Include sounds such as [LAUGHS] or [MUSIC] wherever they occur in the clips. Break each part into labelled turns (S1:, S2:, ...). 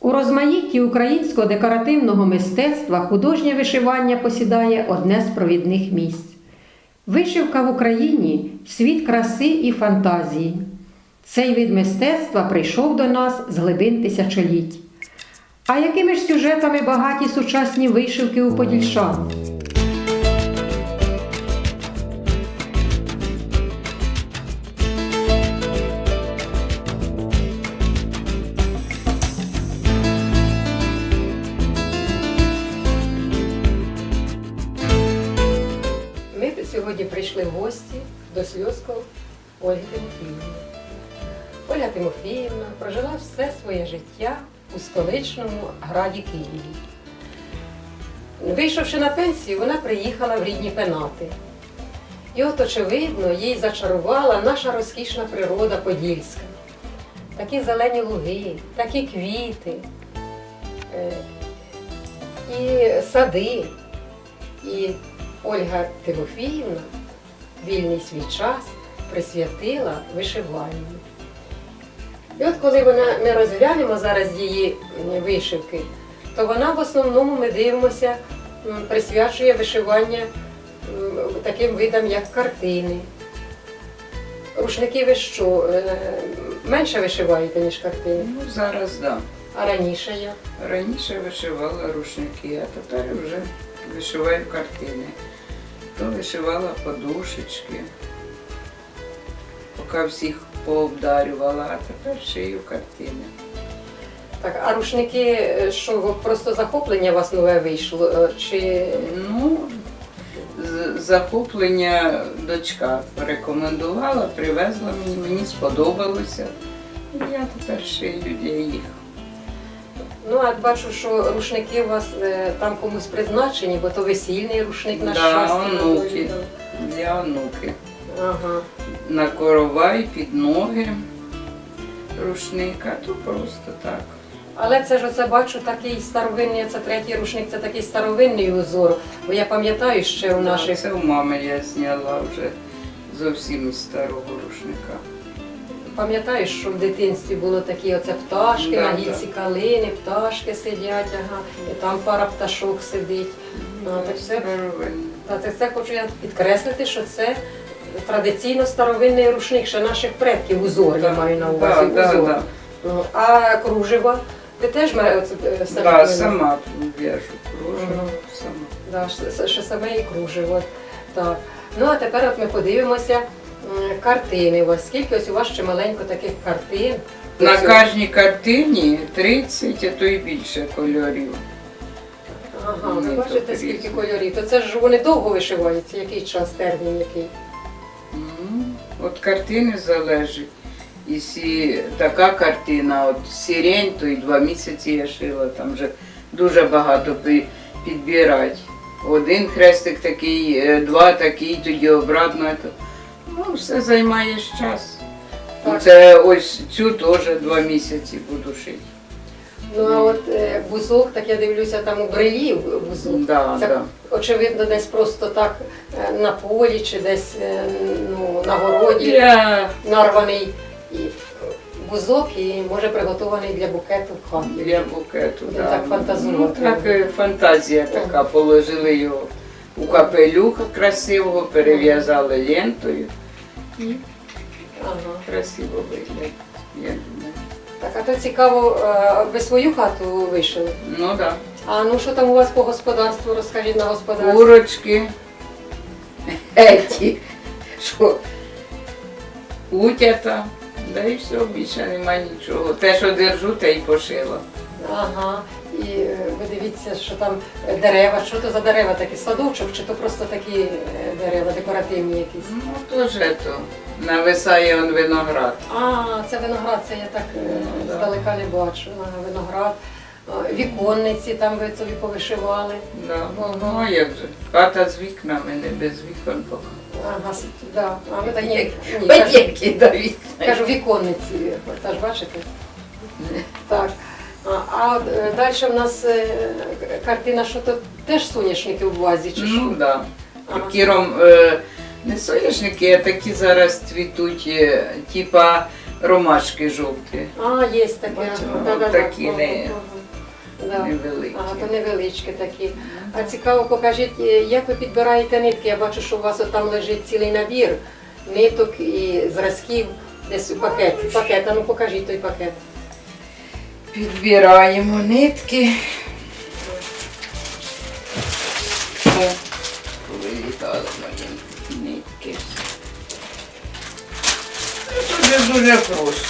S1: У розмаїтті українського декоративного мистецтва художнє вишивання посідає одне з провідних місць. Вишивка в Україні світ краси і фантазії. Цей вид мистецтва прийшов до нас з глибин тисячоліть. А якими ж сюжетами багаті сучасні вишивки у подільшан? Прийшли гості до Сльозков Ольги Тимофіївни. Ольга Тимофіївна прожила все своє життя у столичному граді Києві. Вийшовши на пенсію, вона приїхала в рідні пенати. І от, очевидно, їй зачарувала наша розкішна природа Подільська. Такі зелені луги, такі квіти, е, і сади. І Ольга Тимофіївна вільний свій час присвятила вишиванню. І от коли вона, ми розглянемо зараз її вишивки, то вона в основному ми дивимося, присвячує вишивання таким видам, як картини. Рушники ви що, е, менше вишиваєте, ніж картини,
S2: Ну, зараз да.
S1: а раніше як?
S2: Раніше вишивала рушники, а тепер вже вишиваю картини. То вишивала подушечки, поки всіх пообдарювала, а тепер шию картини.
S1: Так, а рушники, е, що просто захоплення у вас нове вийшло? е, Чи
S2: Ну, захоплення дочка порекомендувала, привезла мені, мені сподобалося. І я тепер шию для їх.
S1: Ну а бачу, що рушники у вас е, там комусь призначені, бо то весільний рушник на
S2: Да,
S1: щастя.
S2: онуки. Для онуки.
S1: Ага.
S2: на коровай під ноги рушника, то просто так.
S1: Але це ж оце бачу такий старовинний, це третій рушник, це такий старовинний узор. Бо я пам'ятаю ще у наших
S2: Це у мами я зняла вже зовсім із старого рушника.
S1: Пам'ятаєш, що в дитинстві було такі оце пташки
S2: Да,
S1: на
S2: да.
S1: калини, пташки сидять, ага, і там пара пташок сидить. Ну, так все
S2: Старовинний.
S1: Та це, хочу я підкреслити, що це традиційно старовинний рушник ще наших предків, узор, я маю на увазі.
S2: Да, да,
S1: узор.
S2: да.
S1: Ну, А кружево, ви теж маєте е, самі
S2: Да, сама в'яжу кружево, сама.
S1: Да, ще, саме і кружево. Так. Ну а тепер от ми подивимося картини. У вас скільки ось у вас ще маленько таких картин.
S2: На кожній картині 30, а то і більше кольорів.
S1: Ага, ви бачите,
S2: то
S1: скільки
S2: різні.
S1: кольорів. То це ж вони довго вишиваються, який час, термін який.
S2: Ну, От картини залежить. Якщо така картина, от сирень, то і два місяці я шила, там вже дуже багато пи- підбирати. Один хрестик такий, е, два такий, тоді обратно. то- Ну, все займає час. Ну,
S1: Так.
S2: Це ось цю теж два місяці буду шити.
S1: Ну а от е, бузок, так я дивлюся, там у брелі бузок.
S2: Да,
S1: Це,
S2: да.
S1: очевидно, десь просто так е, на полі чи десь е, ну, на городі
S2: Я
S1: нарваний і бузок і може приготований для букету в хаті.
S2: для букету.
S1: Будемо
S2: Да.
S1: так фантазувати.
S2: Ну, так е, фантазія така. Положили його у капелюха красивого, перев'язали лентою. І
S1: Ага.
S2: красиво виглядає. Я думаю.
S1: Так, а то цікаво, е, ви свою хату вишили.
S2: Ну так. Да.
S1: А ну що там у вас по господарству? Розкажіть на господарстві.
S2: Курочки. [LAUGHS] Еті. Що? Утята. Да і все, більше нема нічого. Те, що держу, те й пошила.
S1: Ага. І ви дивіться, що там дерева. Що то за дерева такі? Садочок, чи то просто такі е, дерева, декоративні якісь?
S2: Ну, теж то. Нависає он виноград.
S1: А, це виноград, це я так е,
S2: Ну, да.
S1: здалека не бачу. Виноград. Віконниці там ви собі повишивали.
S2: Да. Ну, як же? Хата з вікнами, не без вікон поки.
S1: Ага, да. А ви так ні, ні, кажу,
S2: Які до вікна.
S1: кажу віконниці, теж бачите? Так. А, е, далі в нас е, картина, що то теж соняшники у вазі, чи що?
S2: Ну да.
S1: Ага.
S2: Кіром е, не соняшники, а такі зараз цвітуть, типа ромашки жовті,
S1: А, є таке.
S2: Такі не-
S1: Ага. Да. то невеличкі такі. А цікаво, покажіть, як ви підбираєте нитки? Я бачу, що у вас там лежить цілий набір ниток і зразків десь у пакет. Пакет, а ну покажіть той пакет.
S2: Підбираємо нитки. О, повилітали мої нитки. Ну, Тут же дуже просто.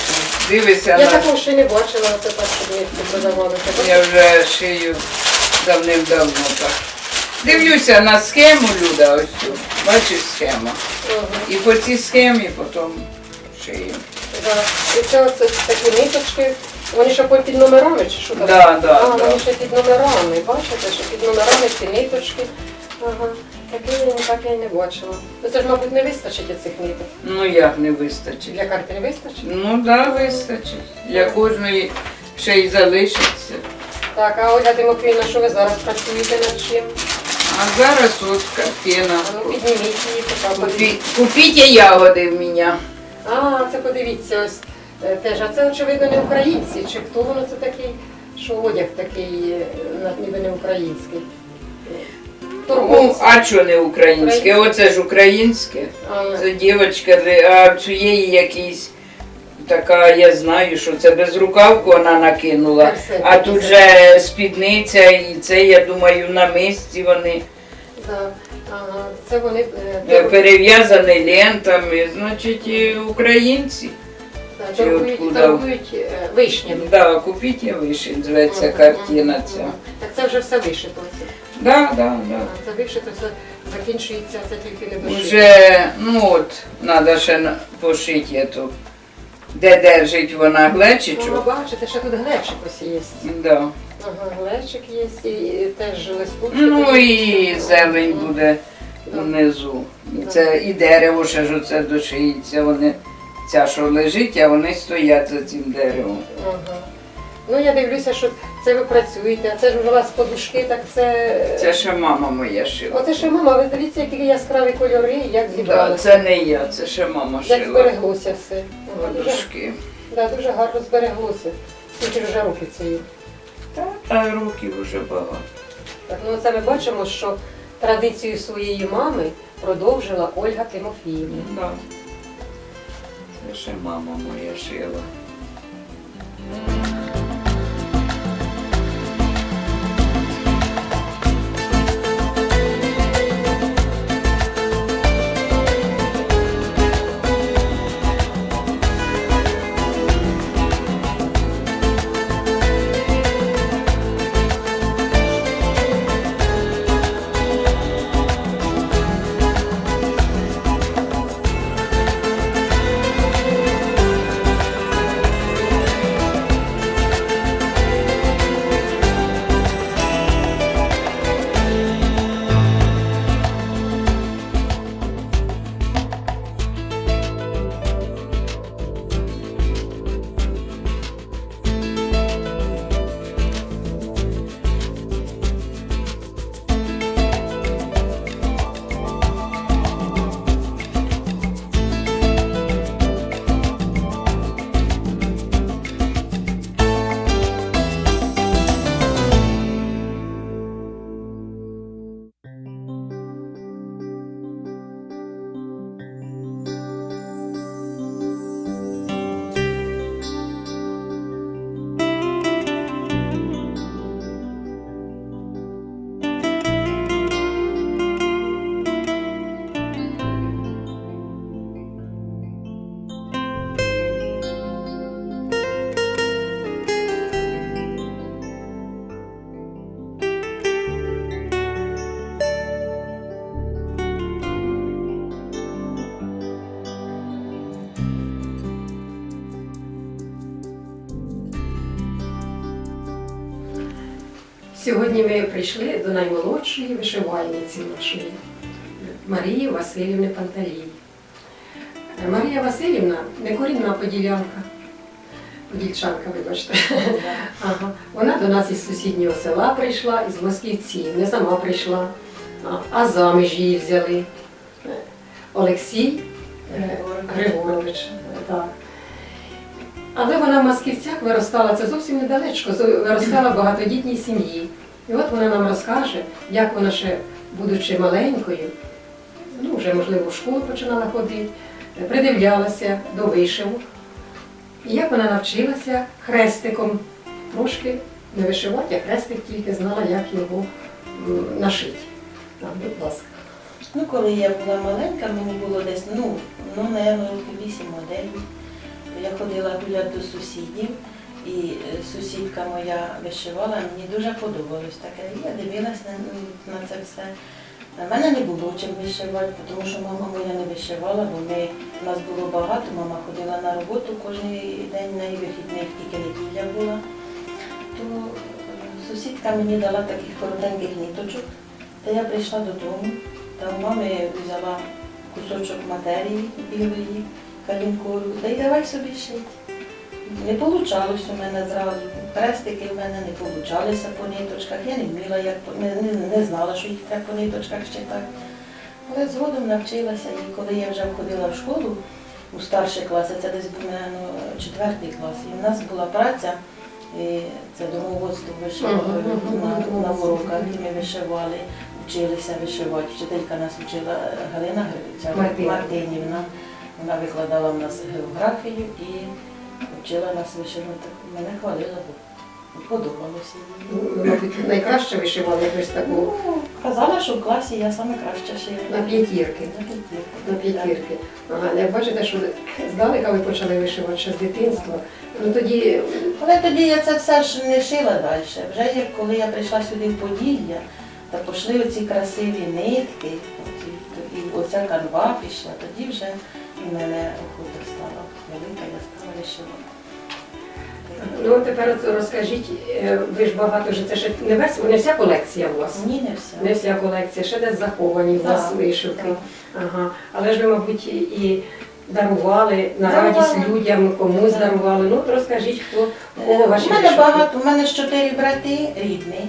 S2: Дивися
S1: Я
S2: на
S1: такого ще не бачила, оце так, щоб нитки продавалися.
S2: Я вже шию давним-давно так. Дивлюся на схему, Люда, ось цю. Бачиш схему.
S1: Ага.
S2: І по цій схемі потім шию.
S1: Да. І це оце такі ниточки. Вони ще під номерами чи що там?
S2: Да, да,
S1: а,
S2: да.
S1: вони ще під номерами. Бачите, що під номерами ці ниточки. Ага. Таке я так я й не бачила. Ну це ж, мабуть, не вистачить цих ниток.
S2: Ну як не вистачить?
S1: Для карти не вистачить?
S2: Ну так, да, вистачить. Для кожної ще й залишиться.
S1: Так, а Ольга Тимофіївна, що ви зараз працюєте над чим?
S2: А зараз от картина.
S1: А ну підніміть її, поки.
S2: Купіть, ягоди в мене.
S1: А, це подивіться, ось теж. А це, очевидно, не українці. Чи хто воно це такий, що одяг такий, е, ніби не український.
S2: Ну, а що не українське? Оце ж українське.
S1: А,
S2: Це дівчинка, а в цієї якийсь така, я знаю, що це безрукавку вона накинула. А тут же спідниця і це, я думаю, на місці вони
S1: да. Ага, це вони е,
S2: е, перев'язані лентами, значить, українці. Чи
S1: торгують,
S2: откуда?
S1: торгують е, вишнями.
S2: Да, купіть я зветься
S1: Мгм,
S2: картина
S1: мгм,
S2: ця.
S1: мгм. Так це вже все вишито. Це,
S2: Да, да, да.
S1: Це вишито, це закінчується, це тільки не дошито.
S2: Уже, ну от, треба ще на- пошити ету. Де держить вона
S1: Ну,
S2: глечичок.
S1: бачите, ще тут глечик ось є.
S2: Да.
S1: Ага, глечик є, і теж листочки.
S2: Ну і зелень буде внизу. І це і дерево ще ж оце дошиється. Вони ця, що лежить, а вони стоять за цим деревом.
S1: Ага. Ну я дивлюся, що це ви працюєте, а це ж у вас подушки, так це.
S2: Це ще мама моя шила.
S1: Оце ще мама, ви дивіться, які яскраві кольори, як
S2: Да, це не я, це ще мама
S1: Як
S2: шила.
S1: збереглося все. Ага, дуже,
S2: Подушки.
S1: да, дуже гарно збереглося. Скільки вже років це є.
S2: Та, та років вже багато.
S1: Так, ну це ми бачимо, що традицію своєї мами продовжила Ольга Тимофіївна.
S2: Да. Ще мама моя шила.
S1: Сьогодні ми прийшли до наймолодшої вишивальниці нашої Марії Васильівни Панталії. Марія Васильівна не корінна поділянка, подільчанка, вибачте. Ага. Вона до нас із сусіднього села прийшла, із Москівців, не сама прийшла, а, заміж її взяли. Олексій е, Григорович. Так. Але вона в Масківцях виростала, це зовсім недалечко, виростала в багатодітній сім'ї. І от вона нам розкаже, як вона ще, будучи маленькою, ну вже можливо в школу починала ходити, придивлялася до вишивок. І як вона навчилася хрестиком трошки не вишивати, а хрестик тільки знала, як його нашити. Так, будь ласка.
S3: Ну, коли я була маленька, мені було десь, ну, ну, напевно, років 8 9. Я ходила гуляти до сусідів, і е, сусідка моя вишивала, мені дуже подобалось таке. Я дивилась на, на це все. У мене не було чим вишивати, тому що мама моя не вишивала, бо ми, нас було багато, мама ходила на роботу кожен день, на вихідних тільки неділя була. То е, сусідка мені дала таких коротеньких ниточок, та я прийшла додому, та у мами взяла кусочок матерії білої, калінкору, та й давай собі шити. Не вийшло у мене зразу. Хрестики в мене не получалися по ниточках. Я не вміла, як не, не, не знала, що їх треба по ниточках читати. Але згодом навчилася, і коли я вже входила в школу у старші класи, це десь був ну, четвертий клас, і в нас була праця, і це домоводство вишивали на, на уроках, і ми вишивали, вчилися вишивати. Вчителька нас вчила Галина Гриця.
S1: Мартинівна.
S3: Вона викладала в нас географію і вчила нас вишивати. Мене хвалила, бо подобалося.
S1: Ну, Мабуть, найкраще вишивали якось таку
S3: Ну, казала, що в класі я саме краще шию.
S1: на п'ятірки.
S3: На п'ятірки.
S1: На п'ятірки. Ага, як бачите, що здалека ви почали вишивати ще з дитинства. Ну тоді
S3: Але тоді я це все ж не шила далі. Вже як коли я прийшла сюди в Поділля, та пішли оці красиві нитки, оці, і оця канва пішла, тоді вже і мене охота стала велика, я стала вишивати.
S1: Ну тепер розкажіть, е, ви ж багато ж це ще не весь, не вся колекція у вас.
S3: Ні, не все.
S1: Не вся колекція, ще десь заховані у вас вишивки. Ага. Але ж ви, мабуть, і- дарували на радість людям, комусь дарували. Ну, от розкажіть, хто у кого ваші
S3: У мене багато, у мене ж чотири брати рідні.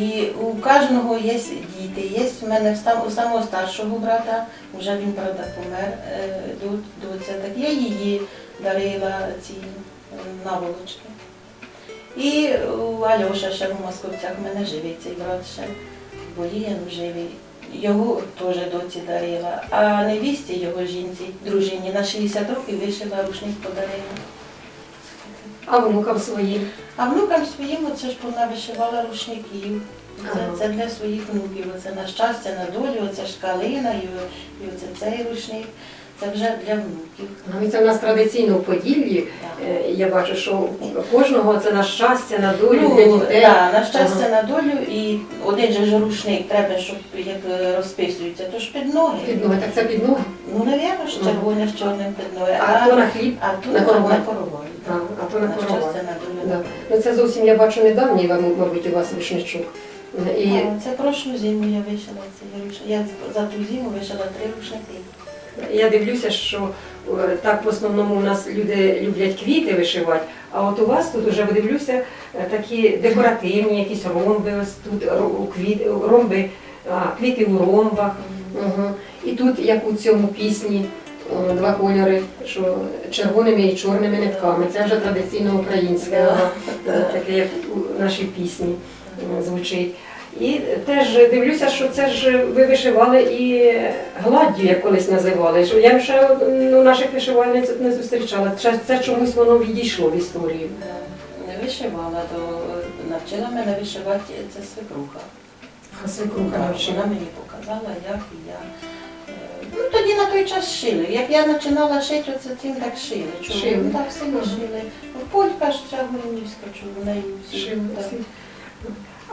S3: І у кожного є діти. Є у мене у самого старшого брата, вже він, правда, помер е, до- доця, так я її дарила ці е, наволочки. І Альоша ще в Московцях в мене живий цей брат ще, боліє, живий. Його теж доці дарила. А невісті його жінці, дружині на 60 років вишила рушник подарила.
S1: А внукам своїм.
S3: А внукам своїм оце ж вона вишивала рушників. Це, це для своїх внуків. Оце на щастя, на долю, оце ж калина і, і оце цей рушник. Це вже для внуків.
S1: Ну, і Це в нас традиційно в Поділлі.
S3: Так.
S1: Е, Я бачу, що у кожного це на щастя, на долю
S3: Ну,
S1: для дітей.
S3: да, на щастя,
S1: Ага.
S3: на долю, і один же ж рушник треба, щоб як е, розписується, то ж під ноги.
S1: Під ноги, так це під ноги.
S3: Ну, навірно, ж червоне з чорним під ноги.
S1: А то на хліб.
S3: а то
S1: на
S3: на
S1: коровай.
S3: коровай.
S1: Так, а то на коровай.
S3: щастя, на долю.
S1: Да. Ну це зовсім я бачу недавній, вам, мабуть, у вас рушничок. І
S3: А, Це прошлу зиму я вишила цей рушник. Я за ту зиму вишила три рушники.
S1: Я дивлюся, що е, так в основному у нас люди люблять квіти вишивати, а от у вас тут уже дивлюся е, такі декоративні, якісь ромби, ось тут квіт, ромби, а, квіти у ромбах. Угу. І тут, як у цьому пісні, два кольори, що червоними і чорними нитками. Це вже традиційно українське, е, таке як у нашій пісні звучить. І теж дивлюся, що це ж ви вишивали і гладдю, як колись називали. Що я ще ну, наших вишивальниць не зустрічала. Це, це чомусь воно відійшло в історію.
S3: Не вишивала, то навчила мене вишивати це свекруха.
S1: А свекруха
S3: Вона
S1: навчила.
S3: мені показала, як і я. е, Ну, тоді на той час шили. Як я починала шити, оце цим так шили. Чому?
S1: Шили.
S3: Так,
S1: Ага.
S3: шили. Ну, Полька ж ця Гурнівська, чому в неї всі.
S1: Шили
S3: так.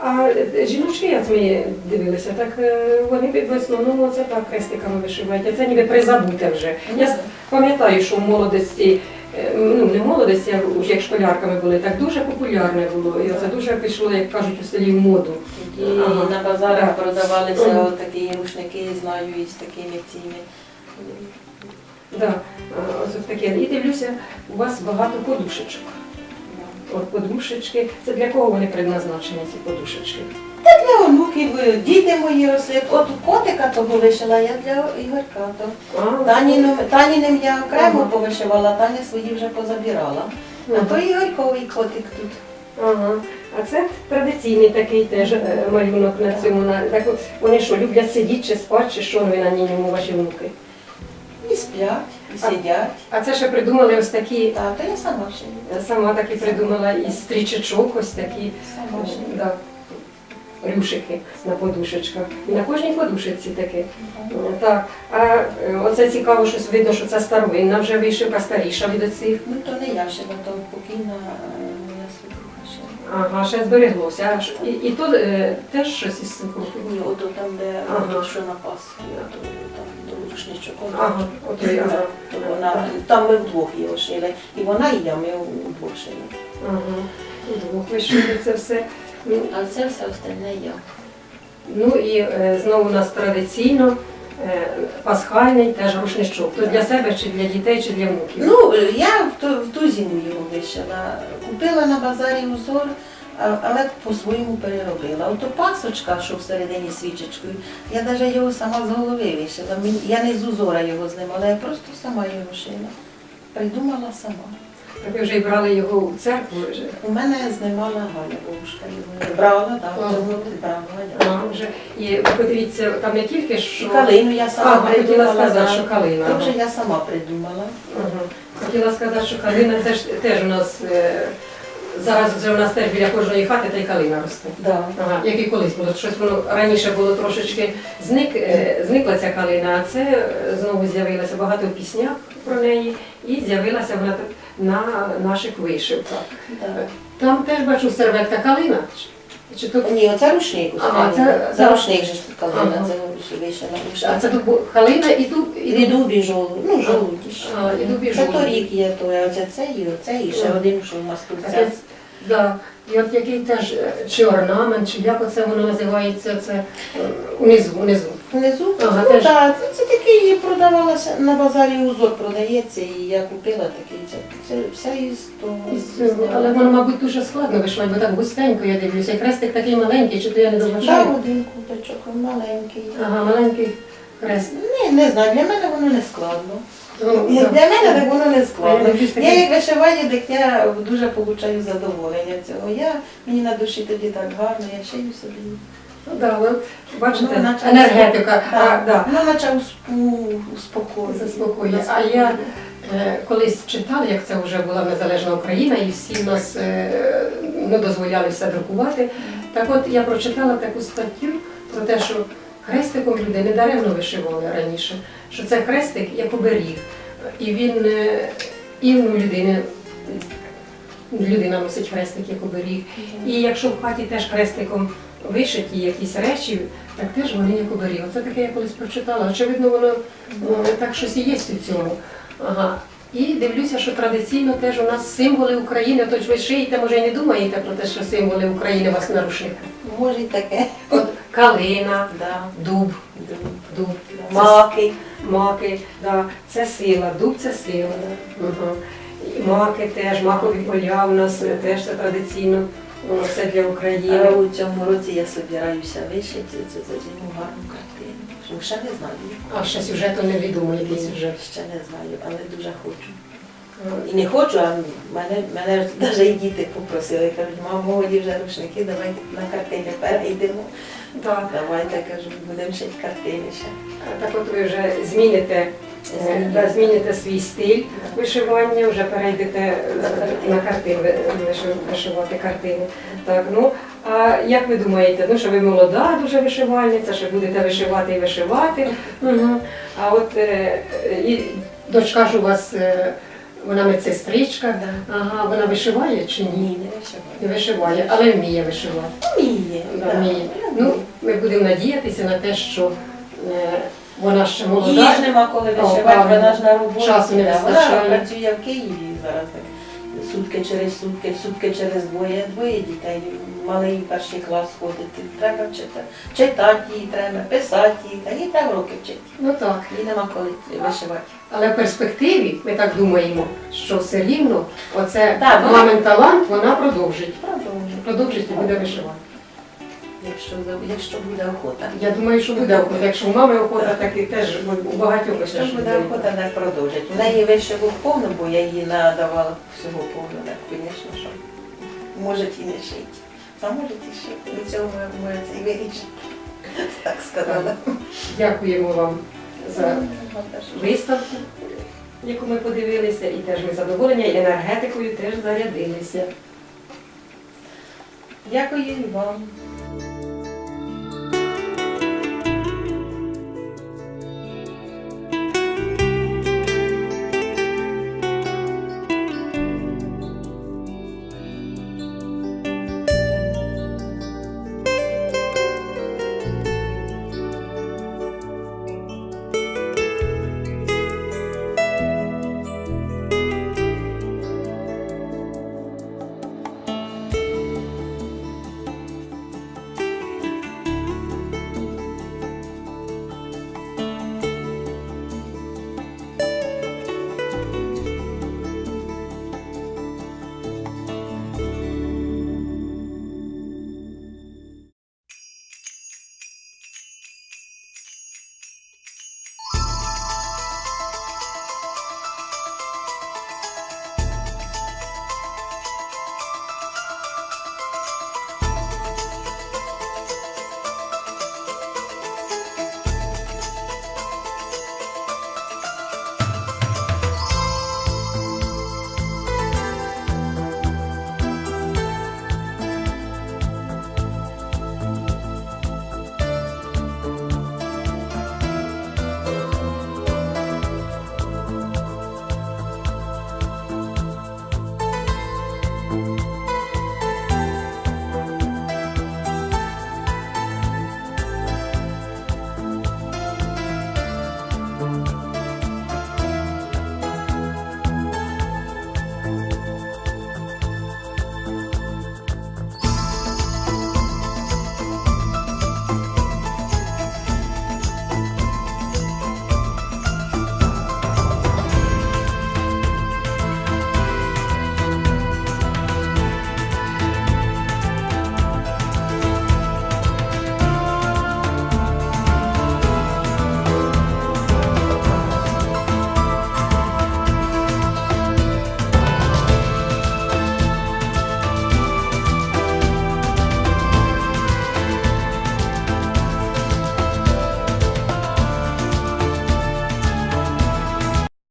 S1: А е, жіночки, як ми дивилися, так е, вони в основному це так хрестиками вишивають, а це ніби призабуте вже. Я пам'ятаю, що в молодості, е, ну не в молодості, а як школярками були, так дуже популярне було. І це дуже пішло, як кажуть, у селі в моду.
S3: Тоді
S1: Ага.
S3: на базарах
S1: Так.
S3: продавалися от такі рушники, знаю, із такими цими.
S1: Да. Ось таке. І дивлюся, у вас багато подушечок. Подушечки. Це для кого вони предназначені, ці подушечки?
S3: Та для онуків, діти мої росли. От котика того вишила я для Ігорка. То.
S1: А,
S3: Таніним, Таніним я окремо
S1: Ага.
S3: повишивала, Таня свої вже позабирала. А то Ігорьковий котик тут.
S1: Ага. А це традиційний такий теж е, малюнок на цьому. На, так от, вони що, люблять сидіти чи спати, чи що ви на ньому ваші внуки?
S3: І сплять, сидять.
S1: А це ще придумали ось такі,
S3: Та, то я сама ще.
S1: я сама такі придумала із стрічечок, ось такі
S3: Сама
S1: да, рюшики на подушечках. І на кожній подушечці таке. Так, а е, оце цікаво, що видно, що це старовинна вже вишивка старіша від оцих.
S3: Ну то не я ще, то покійна е.
S1: Ага, ще збереглося. І, і тут е, теж щось із цукрухи.
S3: Ні, ото там, де
S1: Ага.
S3: що на Пасху, ото там до рушничок.
S1: Ага, ото я. Ага.
S3: То вона, там ми вдвох його шили. І вона, і я, ми вдвох шили.
S1: Ага. Удвох вишили це все. Ну,
S3: А це все остальне я.
S1: Ну і е, знову у нас традиційно е, пасхальний теж рушничок. То для себе, чи для дітей, чи для внуків.
S3: Ну, е, я в ту, в ту зиму його вишила. Купила на базарі узор, але по-своєму переробила. Ото пасочка, що всередині свічечкою, я навіть його сама з голови вишила. Я не з узора його знімала, я просто сама його шила. Придумала сама.
S1: Так ви вже й брали його у церкву. Вже.
S3: У мене знімала Галя Бабушка його. Брала, так,
S1: Ага.
S3: брала Галя.
S1: вже. І подивіться, там не тільки
S3: І
S1: що.
S3: калину я сама
S1: Ага, хотіла сказати, що калина. Ага.
S3: вже я сама придумала.
S1: Ага. Хотіла сказати, що калина теж, теж у нас е, зараз вже у нас теж біля кожної хати та й калина росте.
S3: Да.
S1: Ага, як і колись було. Щось воно раніше було трошечки зник, е, зникла ця калина, а це е, знову з'явилося багато в піснях про неї і з'явилася вона так на наших вишивках. Там теж бачу серветка калина. Чи то
S3: Ні, оце рушник.
S1: Ага, це-
S3: це
S1: да.
S3: рушник же ж калина,
S1: Ага.
S3: це вишена
S1: а це тут калина і тут і
S3: І
S1: тут.
S3: дубі жолуді, ну жолуді
S1: і
S3: Це торік є, то оце це і оце, і ще один, що у нас тут
S1: да. І от який теж е, чи орнамент, чи як оце воно називається, це е, унизу, унизу.
S3: Внизу,
S1: Ага,
S3: ну
S1: теж.
S3: так, це, це такий продавалося на базарі узор продається, і я купила такий. Це, це все із того.
S1: Із цього. Але воно, мабуть, дуже складно вишивати, бо так густенько я дивлюся. І хрестик такий маленький, чи то я не
S3: Да,
S1: добачаю.
S3: один куточок, маленький.
S1: Ага, маленький хрест.
S3: Ні, не знаю, для мене воно не складно.
S1: Ну, да.
S3: Для мене так воно не складно.
S1: Я.
S3: Як вишиваю, так я дуже получаю задоволення цього. Я, мені на душі тоді так гарно, я шию собі.
S1: Ну, да, ви бачите,
S3: Ну, наче
S1: енергетика. А,
S3: Так,
S1: да.
S3: Ну, наче успокоює.
S1: Заспокоює. А я е, колись читала, як це вже була незалежна Україна, і всі нас е, не дозволяли все друкувати. Так от я прочитала таку статтю про те, що хрестиком люди не даремно вишивали раніше, що це хрестик як оберіг. І він е, і ну, людини. Людина носить хрестик як оберіг. І якщо в хаті теж хрестиком вишиті якісь речі, так теж вони як оберіг. Це таке я колись прочитала. Очевидно, воно ну, так щось і є в цьому. Ага. І дивлюся, що традиційно теж у нас символи України, тож ви шиєте, може і не думаєте про те, що символи України у вас на рушнику.
S3: Може й таке.
S1: От калина,
S3: Да.
S1: дуб, дуб, це
S3: Маки.
S1: маки, да, це сила, дуб це сила. Угу. І маки теж, макові поля у нас е, теж це традиційно, ну, все для
S3: А
S1: України.
S3: у цьому році я собираюся вишити це за гарну картину. Ну, Ще не знаю.
S1: А ще сюжету невідомо, який сюжет.
S3: Ще не знаю, але дуже хочу. І не хочу, а мене, мене навіть і діти попросили, кажуть, мамо, годі вже рушники, давайте на картини перейдемо.
S1: Так.
S3: Давайте, кажу, будемо шити картини ще.
S1: Так от ви вже зміните, е, да, зміните свій стиль вишивання, вже перейдете е, на картини, виши- вишивати картини. Так, ну, а як ви думаєте, ну, що ви молода дуже вишивальниця, що будете вишивати і вишивати. Угу. А от е, е, і дочка ж у вас, е, вона медсестричка, ага, вона вишиває чи ні?
S3: Ні, не вишиваю.
S1: Не вишиває, але вміє вишивати.
S3: Вміє.
S1: Да,
S3: да.
S1: вміє. Ну, ми будемо надіятися на те, що е, вона ще
S3: Її ж нема коли вишивати, вона ж на роботі.
S1: Часу не вистачає.
S3: Вона працює в Києві зараз так. Сутки через сутки, сутки через двоє, двоє дітей. Малий перший клас ходити. Треба читати. Читати її треба, писати її, та їй треба роки вчити.
S1: Ну так.
S3: Їй нема коли вишивати.
S1: Але в перспективі ми так думаємо, що все рівно оце
S3: Так, вона-
S1: мамин талант вона продовжить.
S3: Продовжуй.
S1: Продовжить і буде вишивати.
S3: якщо, якщо буде охота.
S1: Я думаю, що буде охота. Якщо у мами охота, так і теж у багатьох
S3: Якщо
S1: теж
S3: буде охота, не продовжить. У неї вище був повно, бо я їй надавала всього повно, так, звісно, що може і не шити. А може і шити. До цього ми, ми це і вирішимо. [LAUGHS] Так сказала.
S1: Дякуємо вам за виставку, яку ми подивилися, і теж ми задоволені, і енергетикою теж зарядилися.
S3: Дякую вам.